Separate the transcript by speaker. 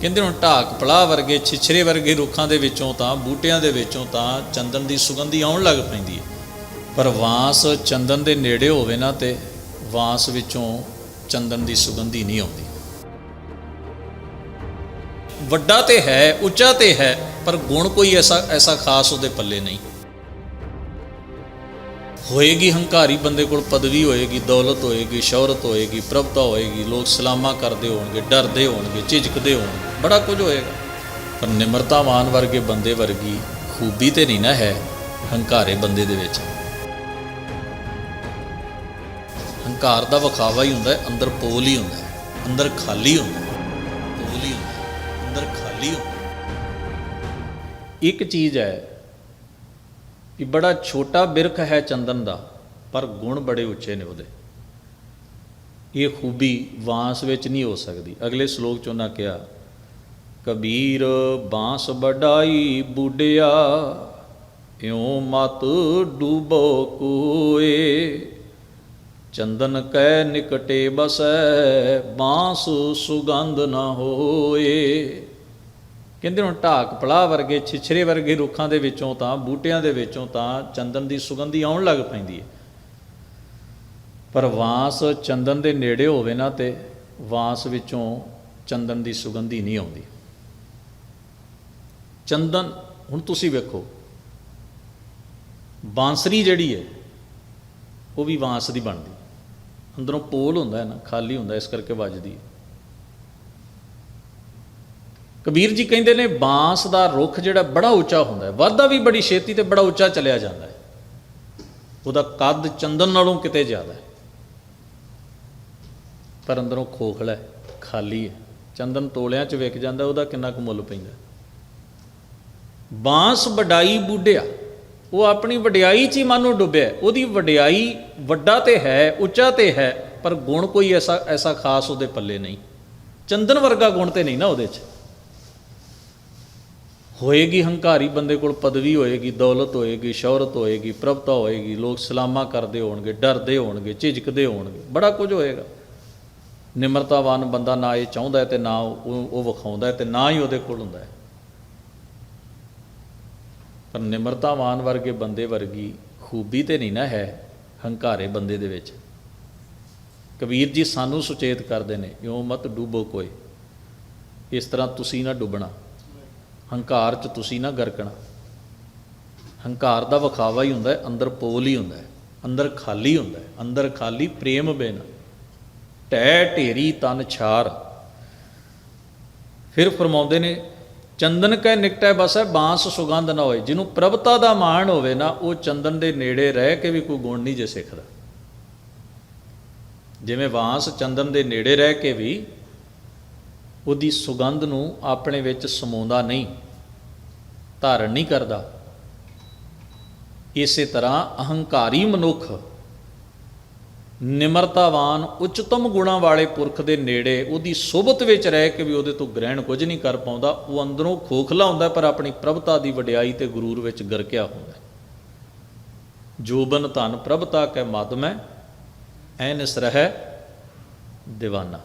Speaker 1: ਕਹਿੰਦੇ ਹੁਣ ਢਾਕ ਪਲਾਹ ਵਰਗੇ, ਛਿਛਰੇ ਵਰਗੇ ਰੁੱਖਾਂ ਦੇ ਵਿੱਚੋਂ ਤਾਂ, ਬੂਟਿਆਂ ਦੇ ਵਿੱਚੋਂ ਤਾਂ ਚੰਦਨ ਦੀ ਸੁਗੰਧੀ ਆਉਣ ਲੱਗ ਪੈਂਦੀ ਹੈ। ਪਰ ਵਾਂਸ ਚੰਦਨ ਦੇ ਨੇੜੇ ਹੋਵੇ ਨਾ ਤੇ ਵਾਂਸ ਵਿੱਚੋਂ ਚੰਦਨ ਦੀ ਸੁਗੰਧੀ ਨਹੀਂ ਆਉਂਦੀ। ਵੱਡਾ ਤੇ ਹੈ, ਉੱਚਾ ਤੇ ਹੈ, ਪਰ ਗੁਣ ਕੋਈ ਐਸਾ ਐਸਾ ਖਾਸ ਉਹਦੇ ਪੱਲੇ ਨਹੀਂ। ਹੋਏਗੀ ਹੰਕਾਰੀ, ਬੰਦੇ ਕੋਲ ਪਦਵੀ ਹੋਏਗੀ, ਦੌਲਤ ਹੋਏਗੀ, ਸ਼ੌਹਰਤ ਹੋਏਗੀ, ਪ੍ਰਭਤਾ ਹੋਏਗੀ, ਲੋਕ ਸਲਾਮਾ ਕਰਦੇ ਹੋਣਗੇ, ਡਰਦੇ ਹੋਣਗੇ, ਝਿਜਕਦੇ ਹੋਣਗੇ, ਬੜਾ ਕੁਝ ਹੋਏਗਾ। ਪਰ ਨਿਮਰਤਾਵਾਨ ਵਰਗੇ ਬੰਦੇ ਵਰਗੀ ਖੂਬੀ ਤੇ ਨਹੀਂ ਨਾ ਹੈ ਹੰਕਾਰੇ ਬੰਦੇ ਦੇ ਵਿੱਚ। ਹੰਕਾਰ ਦਾ ਵਿਖਾਵਾ ਹੀ ਹੁੰਦਾ ਹੈ, ਅੰਦਰ ਪੋਲ ਹੀ ਹੁੰਦਾ ਹੈ, ਅੰਦਰ ਖਾਲੀ ਹੁੰਦਾ ਪੋਲ ਹੀ ਹੁੰਦਾ ਅੰਦਰ ਖਾਲੀ ਹੁੰਦਾ ਇੱਕ ਚੀਜ਼ ਹੈ ਕਿ ਬੜਾ ਛੋਟਾ ਬਿਰਖ ਹੈ ਚੰਦਨ ਦਾ, ਪਰ ਗੁਣ ਬੜੇ ਉੱਚੇ ਨੇ ਉਹਦੇ। ਇਹ ਖੂਬੀ ਵਾਂਸ ਵਿੱਚ ਨਹੀਂ ਹੋ ਸਕਦੀ। ਅਗਲੇ ਸ਼ਲੋਕ ਚ ਉਹਨਾਂ ਕਿਹਾ, ਕਬੀਰ ਬਾਂਸ ਵਡਾਈ ਬੁੱਢਿਆ, ਇਉ ਮਤ ਡੂਬੋ ਕੋਏ। ਚੰਦਨ ਕੈ ਨਿਕਟੇ ਬਸੈ, ਬਾਂਸ ਸੁਗੰਧ ਨਾ ਹੋਏ। ਕਹਿੰਦੇ ਹੁਣ ਢਾਕ ਪਲਾਹ ਵਰਗੇ, ਛਿਛਰੇ ਵਰਗੇ ਰੁੱਖਾਂ ਦੇ ਵਿੱਚੋਂ ਤਾਂ, ਬੂਟਿਆਂ ਦੇ ਵਿੱਚੋਂ ਤਾਂ ਚੰਦਨ ਦੀ ਸੁਗੰਧੀ ਆਉਣ ਲੱਗ ਪੈਂਦੀ ਹੈ। ਪਰ ਵਾਂਸ ਚੰਦਨ ਦੇ ਨੇੜੇ ਹੋਵੇ ਨਾ ਤੇ ਵਾਂਸ ਵਿੱਚੋਂ ਚੰਦਨ ਦੀ ਸੁਗੰਧੀ ਨਹੀਂ ਆਉਂਦੀ। ਚੰਦਨ, ਹੁਣ ਤੁਸੀਂ ਵੇਖੋ, ਬਾਂਸਰੀ ਜਿਹੜੀ ਹੈ, ਉਹ ਵੀ ਵਾਂਸ ਦੀ ਬਣਦੀ। ਅੰਦਰੋਂ ਪੋਲ ਹੁੰਦਾ ਹੈ ਨਾ, ਖਾਲੀ ਹੁੰਦਾ ਇਸ ਕਰਕੇ ਵੱਜਦੀ ਹੈ। ਕਬੀਰ ਜੀ ਕਹਿੰਦੇ ਨੇ, ਬਾਂਸ ਦਾ ਰੁੱਖ ਜਿਹੜਾ ਬੜਾ ਉੱਚਾ ਹੁੰਦਾ ਹੈ। ਵੱਧਦਾ ਵੀ ਬੜੀ ਛੇਤੀ ਤੇ ਬੜਾ ਉੱਚਾ ਚਲਿਆ ਜਾਂਦਾ ਹੈ। ਉਹਦਾ ਕੱਦ ਚੰਦਨ ਨਾਲੋਂ ਕਿਤੇ ਜ਼ਿਆਦਾ ਹੈ। ਪਰ ਅੰਦਰੋਂ ਖੋਖਲਾ ਹੈ, ਖਾਲੀ ਹੈ। ਚੰਦਨ ਤੋਲਿਆਂ 'ਚ ਵਿਕ ਜਾਂਦਾ, ਉਹਦਾ ਕਿੰਨਾ ਕੁ ਮੁੱਲ ਪੈਂਦਾ। ਬਾਂਸ ਵਡਾਈ ਬੁੱਢਿਆ, ਉਹ ਆਪਣੀ ਵਡਿਆਈ 'ਚ ਹੀ ਮਨ ਨੂੰ ਡੁੱਬਿਆ ਉਹਦੀ ਵਡਿਆਈ ਵੱਡਾ ਤੇ ਹੈ, ਉੱਚਾ ਤੇ ਹੈ, ਪਰ ਗੁਣ ਕੋਈ ਐਸਾ ਐਸਾ ਖਾਸ ਉਹਦੇ ਪੱਲੇ ਨਹੀਂ। ਚੰਦਨ ਵਰਗਾ ਗੁਣ ਤੇ ਨਹੀਂ ਨਾ ਉਹਦੇ 'ਚ। ਹੋਏਗੀ ਹੰਕਾਰੀ, ਬੰਦੇ ਕੋਲ ਪਦਵੀ ਹੋਏਗੀ, ਦੌਲਤ ਹੋਏਗੀ, ਸ਼ੌਹਰਤ ਹੋਏਗੀ, ਪ੍ਰਭਤਾ ਹੋਏਗੀ, ਲੋਕ ਸਲਾਮਾ ਕਰਦੇ ਹੋਣਗੇ, ਡਰਦੇ ਹੋਣਗੇ, ਝਿਜਕਦੇ ਹੋਣਗੇ, ਬੜਾ ਕੁਝ ਹੋਏਗਾ। ਨਿਮਰਤਾਵਾਨ ਬੰਦਾ ਨਾ ਇਹ ਚਾਹੁੰਦਾ ਹੈ ਤੇ ਨਾ ਉਹ ਉਹ ਵਿਖਾਉਂਦਾ ਹੈ ਤੇ ਨਾ ਹੀ ਉਹਦੇ ਕੋਲ ਹੁੰਦਾ ਪਰ ਨਿਮਰਤਾਵਾਨ ਵਰਗੇ ਬੰਦੇ ਵਰਗੀ ਖੂਬੀ ਤੇ ਨਹੀਂ ਨਾ ਹੈ ਹੰਕਾਰੇ ਬੰਦੇ ਦੇ ਵਿੱਚ। ਕਬੀਰ ਜੀ ਸਾਨੂੰ ਸੁਚੇਤ ਕਰਦੇ ਨੇ, ਇਉਂ ਮਤ ਡੂਬੋ ਕੋਏ ਇਸ ਤਰ੍ਹਾਂ ਤੁਸੀਂ ਨਾ ਡੁੱਬਣਾ। ਹੰਕਾਰ 'ਚ ਤੁਸੀਂ ਨਾ ਗਰਕਣਾ। ਹੰਕਾਰ ਦਾ ਵਿਖਾਵਾ ਹੀ ਹੁੰਦਾ ਹੈ, ਅੰਦਰ ਪੋਲ ਹੀ ਹੁੰਦਾ ਹੈ, ਅੰਦਰ ਖਾਲੀ ਹੁੰਦਾ ਹੈ, ਅੰਦਰ ਖਾਲੀ ਪ੍ਰੇਮ ਬਿਨ। ਟੈ ਢੇਰੀ ਤਨ ਛਾਰ। ਫਿਰ ਫਰਮਾਉਂਦੇ ਨੇ, ਚੰਦਨ ਕੈ ਨਿਕਟੈ ਬਸੈ ਬਾਂਸ ਸੁਗੰਧ ਨਾ ਹੋਏ। ਜਿਹਨੂੰ ਪ੍ਰਭਤਾ ਦਾ ਮਾਣ ਹੋਵੇ ਨਾ, ਉਹ ਚੰਦਨ ਦੇ ਨੇੜੇ ਰਹਿ ਕੇ ਵੀ ਕੋਈ ਗੁਣ ਨਹੀਂ ਜੇ ਸਿੱਖਦਾ। ਜਿਵੇਂ ਬਾਂਸ ਚੰਦਨ ਦੇ ਨੇੜੇ ਰਹਿ ਕੇ ਵੀ ਉਹਦੀ ਸੁਗੰਧ ਨੂੰ ਆਪਣੇ ਵਿੱਚ ਸਮਾਉਂਦਾ ਨਹੀਂ, ਧਾਰਨ ਨਹੀਂ ਕਰਦਾ। ਇਸੇ ਤਰ੍ਹਾਂ ਅਹੰਕਾਰੀ ਮਨੁੱਖ ਨਿਮਰਤਾਵਾਨ, ਉੱਚਤਮ ਗੁਣਾਂ ਵਾਲੇ ਪੁਰਖ ਦੇ ਨੇੜੇ ਉਹਦੀ ਸੋਭਤ ਵਿੱਚ ਰਹਿ ਕੇ ਵੀ ਉਹਦੇ ਤੋਂ ਗ੍ਰਹਿਣ ਕੁਝ ਨਹੀਂ ਕਰ ਪਾਉਂਦਾ, ਉਹ ਅੰਦਰੋਂ ਖੋਖਲਾ ਹੁੰਦਾ ਪਰ ਆਪਣੀ ਪ੍ਰਭਤਾ ਦੀ ਵਡਿਆਈ ਤੇ ਗੁਰੂਰ ਵਿੱਚ ਗਰਕਿਆ ਹੁੰਦਾ ਜੋਬਨ ਧਨ ਪ੍ਰਭਤਾ ਕੈ ਮਦ ਮੈਂ ਐਨਸ ਰਹਿ دیਵਾਨਾ